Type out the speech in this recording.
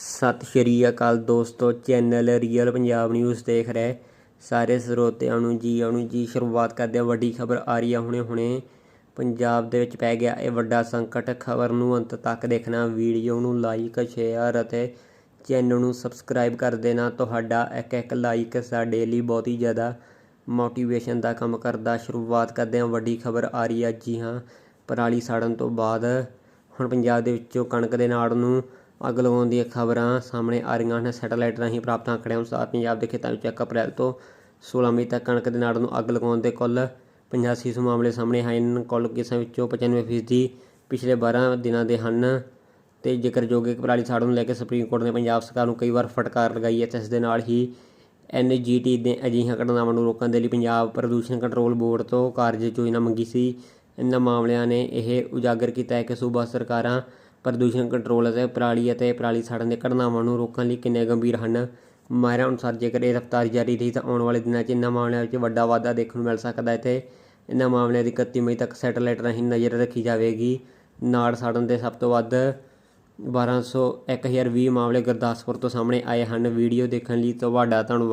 ਸਤਿ ਸ਼੍ਰੀ ਅਕਾਲ ਦੋਸਤੋ, channel real Punjab news ਦੇਖ ਰਹੇ ਸਾਰੇ ਸਰੋਤਿਆਂ ਨੂੰ ਜੀ ਆਇਆਂ ਜੀ, ਸ਼ੁਰੂਆਤ ਕਰਦੇ ਹਾਂ। ਵੱਡੀ ਖਬਰ ਆ ਰਹੀ ਆ ਹੁਣੇ ਹੁਣੇ। ਪੰਜਾਬ ਦੇ ਵਿੱਚ ਪੈ ਗਿਆ ਇਹ ਵੱਡਾ ਸੰਕਟ। ਖਬਰ ਨੂੰ ਅੰਤ ਤੱਕ ਦੇਖਣਾ, ਵੀਡੀਓ ਨੂੰ ਲਾਈਕ ਸ਼ੇਅਰ ਅਤੇ ਚੈਨਲ ਨੂੰ ਸਬਸਕ੍ਰਾਈਬ ਕਰ ਦੇਣਾ। ਤੁਹਾਡਾ ਇੱਕ ਇੱਕ ਲਾਈਕ ਸਾਡੇ ਲਈ ਬਹੁਤ ਹੀ ਜ਼ਿਆਦਾ ਮੋਟੀਵੇਸ਼ਨ ਦਾ ਕੰਮ ਕਰਦਾ। ਸ਼ੁਰੂਆਤ ਕਰਦੇ ਹਾਂ, ਵੱਡੀ ਖਬਰ ਆ ਰਹੀ ਆ। ਜੀ ਹਾਂ, ਪਰਾਲੀ ਸਾੜਨ ਤੋਂ ਬਾਅਦ ਹੁਣ ਪੰਜਾਬ ਦੇ ਵਿੱਚੋਂ ਕਣਕ ਦੇ ਨਾੜ ਨੂੰ ਅੱਗ ਲਗਾਉਣ ਦੀਆਂ ਖਬਰਾਂ ਸਾਹਮਣੇ ਆ ਰਹੀਆਂ ਹਨ। ਸੈਟੇਲਾਈਟ ਰਾਹੀਂ ਪ੍ਰਾਪਤ ਅੰਕੜਿਆਂ ਅਨੁਸਾਰ ਪੰਜਾਬ ਦੇ ਖੇਤਾਂ ਵਿੱਚ 1 ਅਪ੍ਰੈਲ ਤੋਂ 16 ਮਈ ਤੱਕ ਕਣਕ ਦੇ ਨਾੜ ਨੂੰ ਅੱਗ ਲਗਾਉਣ ਦੇ ਕੁੱਲ 85 ਸੌ ਮਾਮਲੇ ਸਾਹਮਣੇ ਆਏ ਹਨ। ਕੁੱਲ ਕੇਸਾਂ ਵਿੱਚੋਂ 95 ਫੀਸਦੀ ਪਿਛਲੇ 12 ਦਿਨਾਂ ਦੇ ਹਨ ਤੇ ਜ਼ਿਕਰਯੋਗ ਹੈ ਕਿ ਪਰਾਲੀ ਸਾੜਨ ਨੂੰ ਲੈ ਕੇ ਸੁਪਰੀਮ ਕੋਰਟ ਨੇ ਪੰਜਾਬ ਸਰਕਾਰ ਨੂੰ ਕਈ ਵਾਰ ਫਟਕਾਰ ਲਗਾਈ ਹੈ। ਤੇ ਇਸ ਦੇ ਨਾਲ ਹੀ ਐਨਜੀਟੀ ਨੇ ਅਜਿਹੀਆਂ ਘਟਨਾਵਾਂ ਨੂੰ ਰੋਕਣ ਦੇ ਲਈ ਪੰਜਾਬ ਪ੍ਰਦੂਸ਼ਣ ਕੰਟਰੋਲ ਬੋਰਡ ਤੋਂ ਕਾਰਜ ਯੋਜਨਾ ਮੰਗੀ ਸੀ, ਇਹਨਾਂ ਮਾਮਲਿਆਂ ਨੇ ਇਹ ਉਜਾਗਰ ਕੀਤਾ ਹੈ ਕਿ ਸੂਬਾ ਸਰਕਾਰਾਂ ਪ੍ਰਦੂਸ਼ਣ ਕੰਟਰੋਲ ਅਤੇ ਪਰਾਲੀ ਅਤੇ ਪਰਾਲੀ ਸਾੜਨ ਦੇ ਘਟਨਾਵਾਂ ਨੂੰ ਰੋਕਣ ਲਈ ਕਿੰਨੇ ਗੰਭੀਰ ਹਨ? ਮਾਹਿਰਾਂ ਅਨੁਸਾਰ, ਜੇਕਰ ਇਹ ਰਫ਼ਤਾਰ ਜਾਰੀ ਰਹੀ ਤਾਂ ਆਉਣ ਵਾਲੇ ਦਿਨਾਂ 'ਚ ਇਹਨਾਂ ਮਾਮਲਿਆਂ ਵਿੱਚ ਵੱਡਾ ਵਾਧਾ ਦੇਖਣ ਨੂੰ ਮਿਲ ਸਕਦਾ ਹੈ। ਤੇ ਇਨ੍ਹਾਂ ਮਾਮਲਿਆਂ ਦੀ 31 ਮਈ ਤੱਕ ਸੈਟੇਲਾਈਟ ਰਾਹੀਂ ਨਜ਼ਰ ਰੱਖੀ ਜਾਵੇਗੀ। ਨਾੜ ਸਾੜਨ ਦੇ ਸਭ ਤੋਂ ਵੱਧ 1200 1020 ਮਾਮਲੇ ਗੁਰਦਾਸਪੁਰ ਤੋਂ ਸਾਹਮਣੇ ਆਏ ਹਨ। ਵੀਡੀਓ ਦੇਖਣ ਲਈ ਤੁਹਾਡਾ ਧੰਨਵਾਦ।